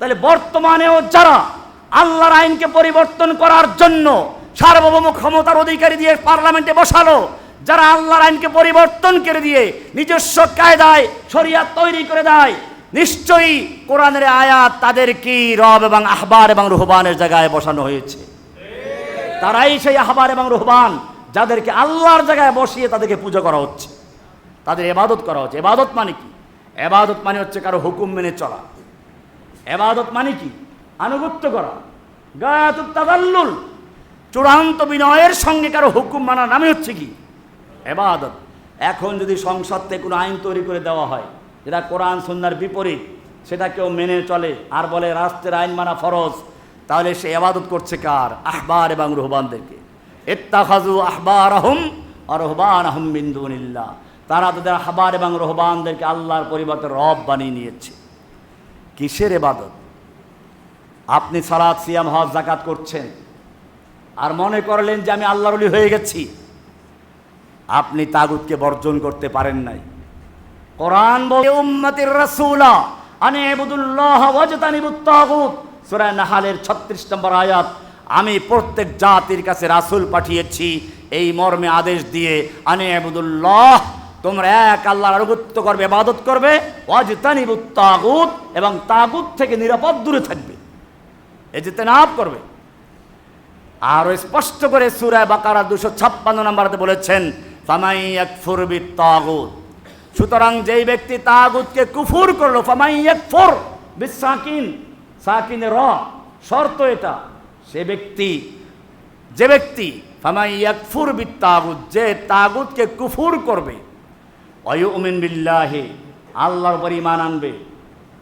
তাহলে বর্তমানেও যারা আল্লাহর আইনকে পরিবর্তন করার জন্য সার্বভৌম ক্ষমতার অধিকারী দিয়ে পার্লামেন্টে বসালো, যারা আল্লাহর আইনকে পরিবর্তন করে দিয়ে নিজস্ব কায়দায় শরিয়াত তৈরি করে দেয়, নিশ্চয়ই কোরআনের আয়াত তাদের কি রব এবং আহবার এবং রুহবানের জায়গায় বসানো হয়েছে। তারাই সেই আহবার এবং রুহবান যাদেরকে আল্লাহর জায়গায় বসিয়ে তাদেরকে পুজো করা হচ্ছে। তাদের এবাদত করা হচ্ছে। এবাদত মানে কি? এবাদত মানে হচ্ছে কারও হুকুম মেনে চলা। এবাদত মানে কি? আনুগত্য করা। তাদাল্লুল চূড়ান্ত বিনয়ের সঙ্গে কারও হুকুম মানার নামে হচ্ছে কি? এবাদত। এখন যদি সংসদ থেকে কোনো আইন তৈরি করে দেওয়া হয়, যেটা কোরআন সন্ন্যার বিপরীত, সেটা কেউ মেনে চলে আর বলে রাষ্ট্রের আইন মানা ফরজ, তাহলে সে এবাদত করছে কার? আহবার এবং রুহবানদেরকে। এত্তাখাজু আহবার আহম আর রহবান আহম বিন্দুনিল্লাহ তারা তাদের আহবার এবং রহবানদেরকে আল্লাহর পরিবর্তে রব বানিয়ে নিয়েছে। কিসের এবাদত? আপনি সালাদ সিয়াম, হজ জাকাত করছেন। আর মনে করলেন যে আমি আল্লাহর অলি হয়ে গেছি। আপনি তাগুতকে বর্জন করতে পারেন নাই। কোরআন বলে, উম্মতির রাসূলা, আনে ইবুদুল্লাহ ওয়াজতানিবুত তাগুত। নাহালের 36 নম্বর আয়াত, আমি প্রত্যেক জাতির কাছে রাসূল পাঠিয়েছি, এই মর্মে আদেশ দিয়ে, আনে ইবুদুল্লাহ তোমরা এক আল্লাহর আনুগত্য করবে, ইবাদত করবে। ওয়াজতানিবুত তাগুত এবং তাগুত থেকে নিরাপদ দূরে থাকবে। এই যে তেনাব করবে। আরও স্পষ্ট করে সুরায় বাকারা দুশো ছাপ্পান্ন নম্বরতে বলেছেন, ফামাই একফুর তাগুত সুতরাং যেই ব্যক্তি তাগুতকে কুফুর করল, ফামাই একফুর বিসাকিন সাকিনে র, শর্ত এটা, সে ব্যক্তি, যে ব্যক্তি, ফামাই একফুর তাগুত যে তাগুতকে কুফুর করবে অয়ুমিন বিল্লাহে, আল্লাহর পর ইমান আনবে।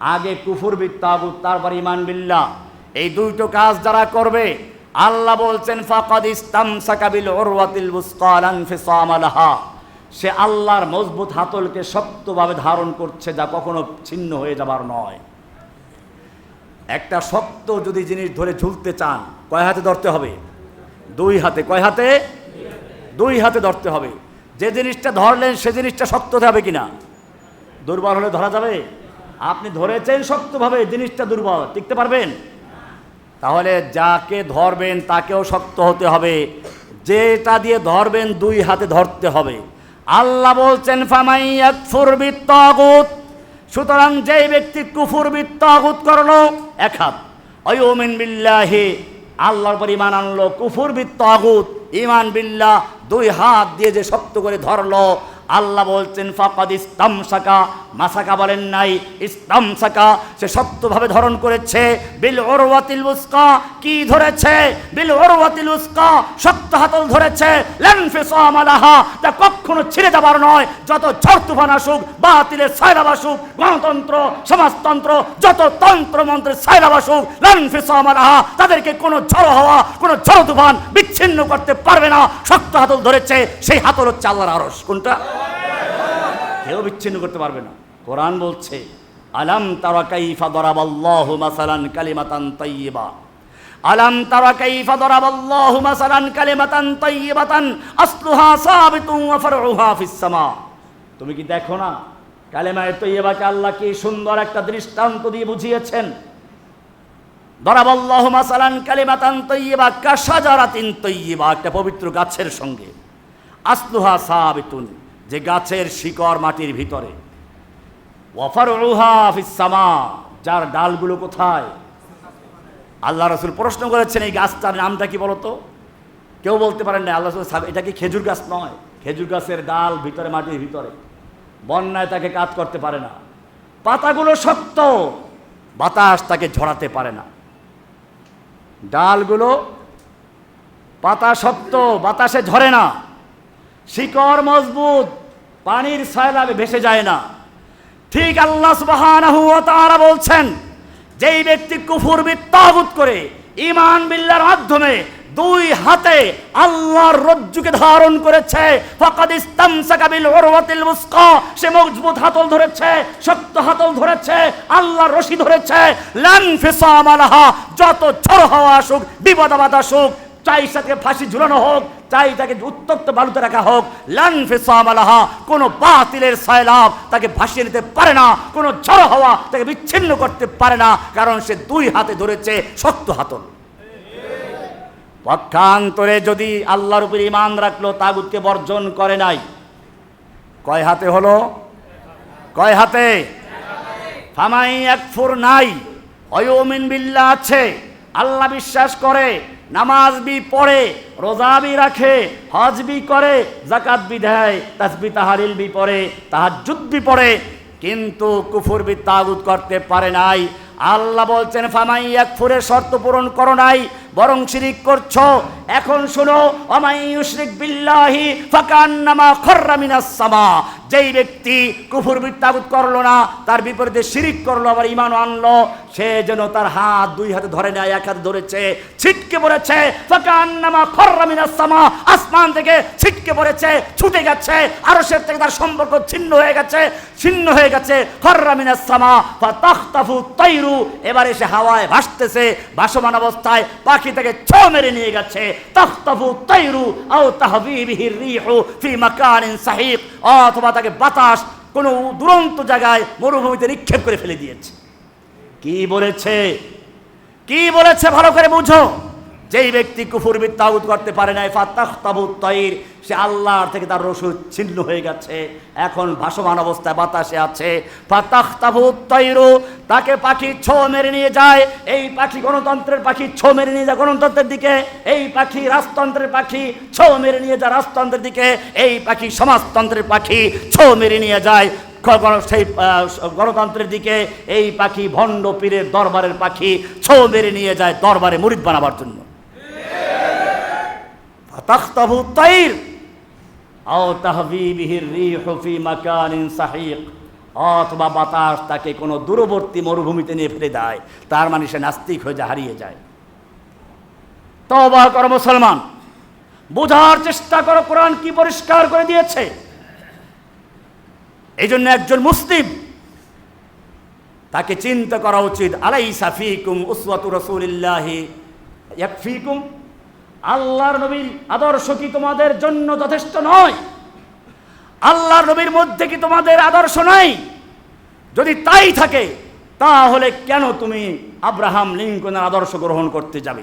আগে কুফুর বিত্তাগুত তারপর ইমান বিল্লাহ। এই দুইটো কাজ যারা করবে, আল্লাহ বলছেন, ফাকাদ ইস্তাম সাকাবিল ওরওয়াতিল বুসকালান ফিসামালাহা সে আল্লাহর মজবুত হাতলকে শক্তভাবে ধারণ করছে, যা কখনো ছিন্ন হয়ে যাবার নয়। একটা শক্ত যদি জিনিস ধরে ঝুলতে চান, কয় হাতে ধরতে হবে? দুই হাতে, কয় হাতে? দুই হাতে ধরতে হবে। যে জিনিসটা ধরলেন, সে জিনিসটা শক্ত হতে হবে কিনা? দুর্বল হলে ধরা যাবে। আপনি ধরেছেন শক্তভাবে, জিনিসটা দুর্বল। টিকতে পারবেন? তাহলে যাকে ধরবেন, তাকেও শক্ত হতে হবে। যেটা দিয়ে ধরবেন, দুই হাতে ধরতে হবে। আল্লাহ বলছেন, ফামাই একফুর বিত্তাগুত। সুতরাং যেই ব্যক্তি কুফুর বিত্তাগুত করল, এক হাত। অয়ুমিন বিল্লাহি। আল্লাহর পর ইমান আনলো, কুফুর বিত্তাগুত। ইমান বিল্লা দুই হাত দিয়ে যে শক্ত করে ধরলো আল্লাহ বলছেন ফাকাদ ইস্তাম সাকা মাসাকা বলেন নাই, ইসলাম সাকা, সে শক্তভাবে ধারণ করেছে। বিল ওরওয়াতিল উস্কা, কি ধরেছে? বিল ওরওয়াতিল উস্কা শক্ত হাতল ধরেছে। লেনফিসাম আলাহা, তা কখনো ছিঁড়ে যাবার নয়। যত ঝড় তুফান আসুক, বাতিলের সাইরাব আসুক, গণতন্ত্র, সমাজতন্ত্র, যত তন্ত্র মন্ত্রের সাইরাব আসুক লেনফিসাম আলাহা, তাদেরকে কোনো ঝড় হওয়া, কোনো ঝড় তুফান বিচ্ছিন্ন করতে পারবে না। শক্ত হাতল ধরেছে, সেই হাতল হচ্ছে আল্লাহর আরস কোনটা? কেউ বিচ্ছিন্ন করতে পারবে না। কোরআন বলছে, আলাম তারা কাইফা দরাবাল্লাহু মাসালান কালিমাতান তাইয়্যিবা আলাম তারা কাইফা দরাবাল্লাহু মাসালান কালিমাতান তাইয়্যিবাতান আসলুহা সাবিতুন ওয়া ফারউহা ফিস সামা। তুমি কি দেখো না, কালেমায়ে তৈয়বাকে আল্লাহ কি সুন্দর একটা দৃষ্টান্ত দিয়ে বুঝিয়েছেন? দরাবাল্লাহু মাসালান কালিমাতান তাইয়্যিবা কাশাজারাতিন তাইয়্যিবা একটা পবিত্র গাছের সঙ্গে। আসলুহা সাবিতুন, যে গাছের শিকড় মাটির ভিতরে। সামা, যার ডালগুলো কোথায়? আল্লাহ রসুল প্রশ্ন করেছেন, এই গাছটার নামটা কি বলতো? কেউ বলতে পারেন না, আল্লাহ রসুল এটা কি খেজুর গাছ নয়? খেজুর গাছের ডাল ভিতরে, মাটির ভিতরে। বন্যায় তাকে কাজ করতে পারে না। পাতাগুলো শক্ত, বাতাস তাকে ঝরাতে পারে না। ডালগুলো পাতা শক্ত, বাতাসে ঝরে না। শিকড় মজবুত, পানির সয়লাবে ভেসে যায় না। ঠিক আল্লাহ সুবহানাহু ওয়া তাআলা বলছেন, যেই ব্যক্তি কুফুর বিত্তাগুত করে ঈমান বিল্লাহর মাধ্যমে দুই হাতে আল্লাহর রজ্জুকে ধারণ করেছে, ফাকাদ ইস্তামসাকা বিল উরওয়াতিল উসকা, সে মজবুত হাতল ধরেছে, শক্ত হাতল ধরেছে, আল্লাহর রশি ধরেছে, লান ফিসাম আলাহা, যত ঝড় হাওয়া আসুক, বিপদ আপদ আসুক চাই সাথে ফাঁসি ঝুলানো হোক, চাই তাকে উত্তপ্ত বালুতে রাখা হোক। লান ফিসামালাহা কোনো বাতিলের সয়লাভ তাকে ভাসিয়ে নিতে পারে না, কোনো ঝড় হওয়া তাকে বিচ্ছিন্ন করতে পারে না, কারণ সে দুই হাতে ধরেছে শক্ত হাতল। পক্ষান্তরে যদি আল্লাহর উপর ইমান রাখল, তাগুতকে বর্জন করে নাই। কয় হাতে হলো? কয় হাতে? ফামাই এক ফুর নাই, অয়মিন বিল্লা আছে। আল্লাহ বিশ্বাস করে, নামাজ বি পড়ে, রোজা বি রাখে, হজ বি করে জাকাত বি দেয়, তাসবি তাহারিল বি পড়ে, তাহাজ্জুদ বি পড়ে, কিন্তু কুফুর বি তাগুত করতে পারে নাই। আল্লাহ বলছেন ফামাই এক ফুরে শর্ত পূরণ করো নাই, বরং শিরিক করছ। এখন শোনো যেই ব্যক্তি কুফুর বিত্তাগুত করল না, তার বিপরীতে শিরিক করল, আবার ইমান আনলো, সে যেন তার হাত দুই হাতে ধরে নেয়, এক হাতে ধরেছে, ছিটকে পড়েছে, ফাকান্নামা খররা সামা। আসমান থেকে ছিটকে পড়েছে, ছুটে গেছে, আরশের থেকে তার সম্পর্ক ছিন্ন হয়ে গেছে, ছিন্ন হয়ে গেছে, খররা মিনাস সামা। ফাতাখতাফু তাইরু এবারে সে হাওয়ায় ভাসতেছে, ভাসমান অবস্থায় পাখি থেকে ছ মেরে নিয়ে গেছে। তাখতাফু তাইরু আও তাহবিবিহি রিহু ফি মাকানিন সাহিক অথবা তাকে বাতাস কোনো দুরন্ত জায়গায় মরুভূমিতে নিক্ষেপ করে ফেলে দিয়েছে। কি বলেছে? কি বলেছে? ভালো করে বুঝো। যেই ব্যক্তি কুফুর বিত্তাউত করতে পারে নাই ফাত্তাহ তৈর সে আল্লাহর থেকে তার রসুদ ছিন্ন হয়ে গেছে। এখন ভাসমান অবস্থায় বাতাসে আছে। ফাতাহ তৈরু তাকে পাখি ছো মেরে নিয়ে যায়। এই পাখি গণতন্ত্রের পাখি ছো মেরে নিয়ে যায় গণতন্ত্রের দিকে। এই পাখি রাজতন্ত্রের পাখি ছো মেরে নিয়ে যায় রাজতন্ত্রের দিকে। এই পাখি সমাজতন্ত্রের পাখি ছো মেরে নিয়ে যায় সেই গণতন্ত্রের দিকে। এই পাখি ভণ্ড পীরের দরবারের পাখি ছো মেরে নিয়ে যায় দরবারে মুরিদ বানাবার জন্য। ফাতাখতাহু তাইর। আও তাহবিবিহির রিহু ফি মাকানিন সাহিক। অথবা বাতাস তাকে কোনো দূরবর্তী মরুভূমিতে নিয়ে ফেলে দেয়। তার মানে সে নাস্তিক হয়ে যায়, হারিয়ে যায়। তবা করো মুসলমান। বোঝার চেষ্টা করো, কোরআন কি পরিষ্কার করে দিয়েছে। এই জন্য একজন মুসলিম তাকে চিন্তা করা উচিত। আলাই সাফিকুম উসওয়াতু রাসূলিল্লাহি। ইয়াকফিকুম আল্লাহর নবীর আদর্শ কি তোমাদের জন্য যথেষ্ট নয়? আল্লাহর নবীর মধ্যে কি তোমাদের আদর্শ নাই? যদি তাই থাকে, তাহলে কেন তুমি আব্রাহাম লিঙ্কনের আদর্শ গ্রহণ করতে যাবে?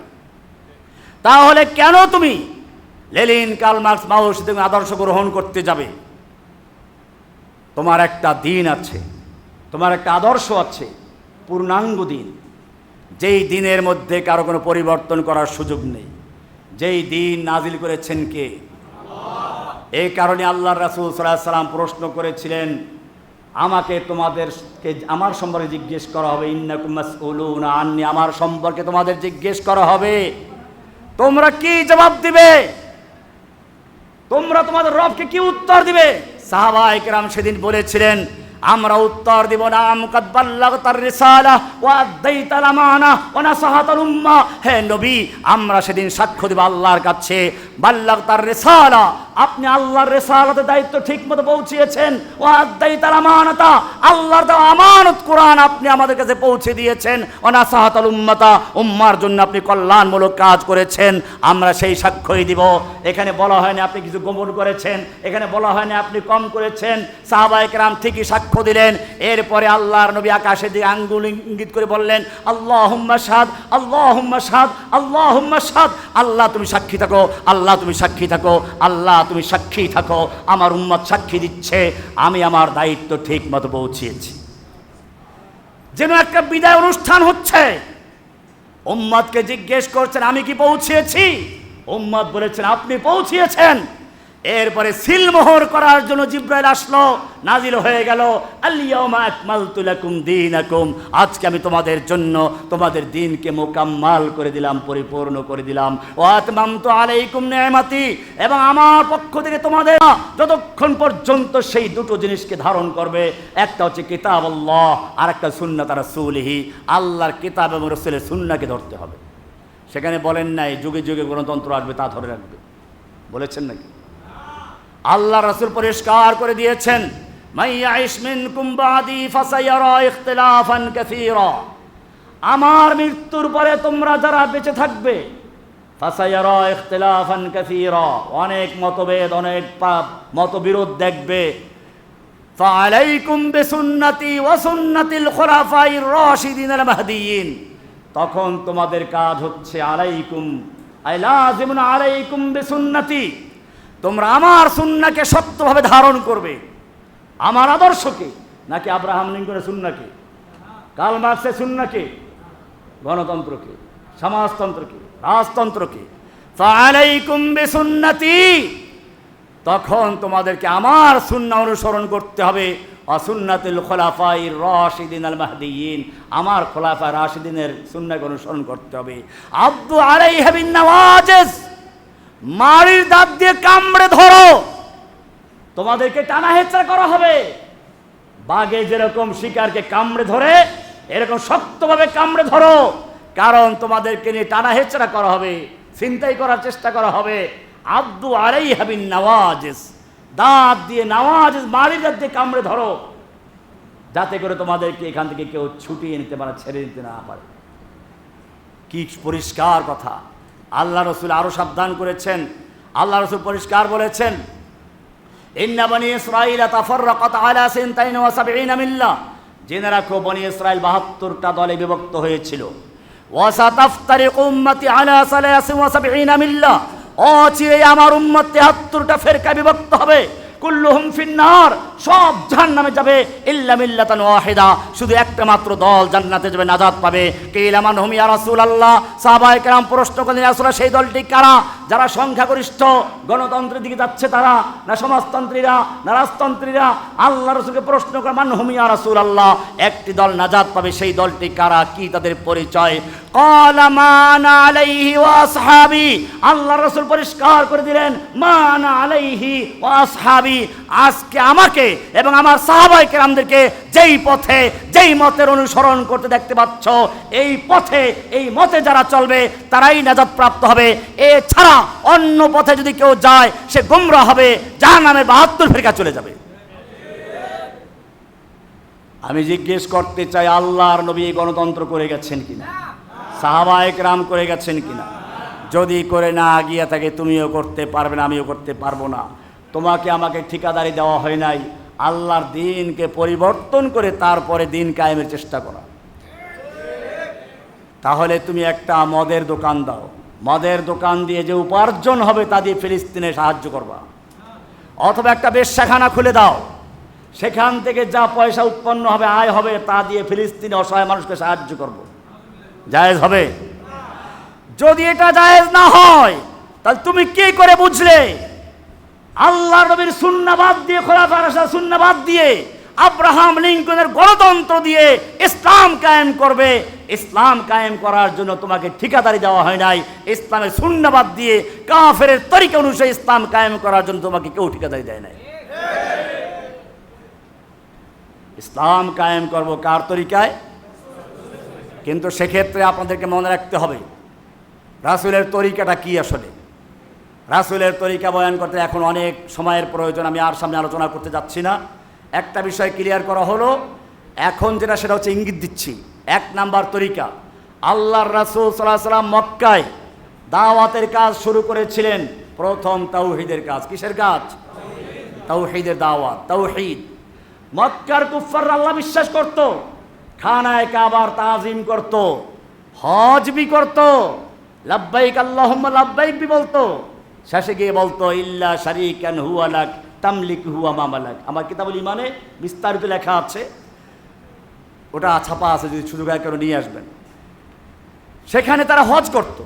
তাহলে কেন তুমি লেলিন কালমার্কস মাওসিদের আদর্শ গ্রহণ করতে যাবে? তোমার একটা দিন আছে, তোমার একটা আদর্শ আছে, পূর্ণাঙ্গ দিন। যেই দিনের মধ্যে কারও কোনো পরিবর্তন করার সুযোগ নেই। যেই দিন নাজিল করেছেন কে? এই কারণে আল্লাহ রাসুল সাল্লাম প্রশ্ন করেছিলেন, আমাকে তোমাদেরকে আমার সম্পর্কে জিজ্ঞেস করা হবে। ইন্নাকুমাস উলুনা আন্নি, আমার সম্পর্কে তোমাদের জিজ্ঞেস করা হবে। তোমরা কি জবাব দিবে? তোমরা তোমাদের রবকে কি উত্তর দিবে? সাহাবা একরাম সেদিন বলেছিলেন আমরা উত্তর দিব, না আমকাদ বাল্লাগতার রিসালা, ওয়া আদাইতাল আমানা ওয়া নাসাহাতাল উম্মাহ হে নবী, আমরা সেদিন সাক্ষ্য দেব আল্লাহর কাছে, বাল্লাগতার রিসালা আপনি আল্লাহর রিসালাতের দায়িত্ব ঠিকমতো পৌঁছিয়েছেন। ওয়া আদাইতাল আমানাতা, আল্লাহর দেওয়া আমানত কোরআন আপনি আমাদের কাছে পৌঁছে দিয়েছেন। ওয়া নাসাহাতাল উম্মাতা, উম্মার জন্য আপনি কল্যাণমূলক কাজ করেছেন। আমরা সেই সাক্ষ্যই দিব। এখানে বলা হয়নি আপনি কিছু গোপন করেছেন। এখানে বলা হয়নি আপনি কম করেছেন। সাহাবাহিক রাম ঠিকই সাক্ষ্য দিলেন। এরপরে আল্লাহর নবী আকাশের দিকে আঙ্গুল ইঙ্গিত করে বললেন আল্লাহ সাদ আল্লাহ সাদ আল্লাহ সাদ আল্লাহ তুমি সাক্ষী থাকো, আল্লাহ তুমি সাক্ষী থাকো, আল্লাহ তুমি সাক্ষী থাকো, আমার উম্মত সাক্ষী দিচ্ছে, আমি আমার দায়িত্ব ঠিক মতো পৌঁছিয়েছি। যেন একটা বিদায় অনুষ্ঠান হচ্ছে। উম্মতকে জিজ্ঞেস করছেন, আমি কি পৌঁছিয়েছি? উম্মদ বলেছেন, আপনি পৌঁছিয়েছেন। এরপরে সিলমোহর করার জন্য জিব্রাইল আসলো, নাজিল হয়ে গেল দীনাকুম, আজকে আমি তোমাদের জন্য তোমাদের দিনকে মোকাম্মাল করে দিলাম, পরিপূর্ণ করে দিলাম। ও আতমামতু আলাইকুম নিয়ামাতি, এবং আমার পক্ষ থেকে তোমাদের যতক্ষণ পর্যন্ত সেই দুটো জিনিসকে ধারণ করবে, একটা হচ্ছে কিতাব আল্লাহ আর একটা সুন্না তারা রাসূলিহি, আল্লাহর কিতাব এবং রসুলের সুন্নাকে ধরতে হবে। সেখানে বলেন নাই, যুগে যুগে গণতন্ত্র আসবে তা ধরে রাখবে। বলেছেন নাকি? আল্লাহ রাসূল পরিষ্কার করে দিয়েছেন আমার মৃত্যুর পরে তোমরা যারা বেঁচে থাকবে অনেক মতভেদ, অনেক পাপ, মতবিরোধ দেখবে। তখন তোমাদের কাজ হচ্ছে, আলাইকুম আলাইকুম বিসুন্নতি। তোমরা আমার সুন্নাকে শক্তভাবে ধারণ করবে। আমার আদর্শকে, নাকি আব্রাহাম লিঙ্কনের সুন্নাকে কাল মার্ক্সের সুন্নাকে গণতন্ত্রকে, সমাজতন্ত্রকে, রাজতন্ত্রকে। বিসুন্নতি। তখন তোমাদেরকে আমার সুন্না অনুসরণ করতে হবে। অসুন্নাতুল খোলাফাই রাশিদিন আল মাহদিয়িন আমার খোলাফা রাশিদিনের সুন্নাকে অনুসরণ করতে হবে। আব্দু আলাই হাবিন নওয়াজেস মারির দাঁত দিয়ে কামড়ে ধরো। তোমাদেরকে টানা হেচড়া করা হবে। বাঘে যেরকম শিকারকে কামড়ে ধরে, এরকম শক্তভাবে কামড়ে ধরো। কারণ তোমাদেরকে নিয়ে টানা হেচড়া করা হবে চিন্তাই করার চেষ্টা করা হবে। আব্দু আরেই হাবিন নওয়াজেস দাঁত দিয়ে নওয়াজেস মারি দাঁত দিয়ে কামড়ে ধরো। যাতে করে তোমাদেরকে এখান থেকে কেউ ছুটিয়ে নিতে পারে, ছেড়ে নিতে না পারে। কি পরিষ্কার কথা। আল্লাহ রসুল আরও সাবধান করেছেন। আল্লাহ রসুল পরিষ্কার বলেছেন, ইন্না বনি ইসরাইল তাফাররাকাত আলা সিনতাইন ওয়া সাবঈনা মিল্লা। জেনে রাখো, বনি ইসরাইল 72টা দলে বিভক্ত হয়েছিল। অচিরে আমার উম্মত 73টা ফেরকা বিভক্ত হবে। কুল্লুহুম ফিন্নার। সব জাহান্নামে যাবে। ইল্লা মিল্লাতান ওয়াহিদা। শুধু একটা মাত্র দল জান্নাতে যাবে, নাজাত পাবে। কেইলামান হুম ইয়া রাসূলুল্লাহ। সাহাবায়ে কেরাম প্রশ্ন করলেন, ইয়া সেই দলটি কারা? যারা সংখ্যাগরিষ্ঠ, গণতন্ত্রের দিকে যাচ্ছে তারা, না সমাজতন্ত্রীরা, না রাজতন্ত্রীরা? আল্লাহ রসুলকে প্রশ্ন করে মান হুম ইয়া রাসূলুল্লাহ? একটি দল নাজাদ পাবে, সেই দলটি কারা? কি তাদের পরিচয়? আল্লাহ রসুল পরিষ্কার করে দিলেন, মান আলাইহি ওয়া আসহাবি। আজকে আমাকে এবং আমার সাহাবাই কেরামদেরকে যেই পথে, যেই মতের অনুসরণ করতে দেখতে পাচ্ছ, এই পথে, এই মতে যারা চলবে, তারাই নাজাত প্রাপ্ত হবে। এছাড়া অন্য পথে যদি কেউ যায়, সে গুমরা হবে যার নামে বাহাত্তর ফেরকা চলে যাবে। আমি জিজ্ঞেস করতে চাই, আল্লাহর নবী গণতন্ত্র করে গেছেন কিনা? সাহাবায়ক রাম করে গেছেন কিনা? যদি করে না গিয়ে থাকে, তুমিও করতে পারবে না, আমিও করতে পারব না। তোমাকে আমাকে ঠিকাদারি দেওয়া হয় নাই। আল্লাহর দিনকে পরিবর্তন করে তারপরে দিন কায়েমের চেষ্টা করা। তাহলে তুমি একটা মদের দোকান দাও। মদের দোকান দিয়ে যে উপার্জন হবে তা দিয়ে ফিলিস্তিনে সাহায্য করবা। অথবা একটা বেশ্যাখানা খুলে দাও। সেখান থেকে যা পয়সা উৎপন্ন হবে, আয় হবে, তা দিয়ে ফিলিস্তিনে অসহায় মানুষকে সাহায্য করব। জায়েজ হবে? যদি এটা জায়েজ না হয়, তাহলে তুমি কি করে বুঝলে? আল্লাহ নবীর সুন্নাবাদ দিয়ে খোলাফার সুন্নাবাদ দিয়ে, আব্রাহাম লিঙ্কনের গণতন্ত্র দিয়ে ইসলাম কায়েম করবে। ইসলাম কায়েম করার জন্য তোমাকে ঠিকাদারি দেওয়া হয় নাই। ইসলামের সুন্নাবাদ দিয়ে কাফের তরিকা অনুসারে ইসলাম কায়েম করার জন্য তোমাকে কেউ ঠিকাদারি দেয় নাই। ইসলাম কায়েম করব কার তরিকায়? কিন্তু সেক্ষেত্রে আপনাদেরকে মনে রাখতে হবে, রাসুলের তরিকাটা কি আসলে? রাসুলের তরিকা বয়ান করতে এখন অনেক সময়ের প্রয়োজন, আমি আর সামনে আলোচনা করতে যাচ্ছি না। একটা বিষয় ক্লিয়ার করা হলো, এখন যেটা সেটা হচ্ছে ইঙ্গিত দিচ্ছি। এক নাম্বার তরিকা, আল্লাহর রাসুল সাল্লাহ সাল্লাম মক্কায় দাওয়াতের কাজ শুরু করেছিলেন, প্রথম তাওহিদের কাজ। কিসের কাজ? তাওহিদের দাওয়াত, তাওহিদ। মক্কার কুফার আল্লাহ বিশ্বাস করত, খানায় কাবার তাজিম করত, হজ বি করত, লাব্বাইক আল্লাহুম্মা লাব্বাইক বি বলতো। শেষে গিয়ে বলতো, ইল্লা শারিকান হুয়ালাক তামলিক হুয়া মামালাক আমার কিতাবুল ইমানে বিস্তারিত লেখা আছে। ওটা ছাপা আছে, যদি সুযোগ হয় কেন নিয়ে আসবেন। সেখানে তারা হজ করত।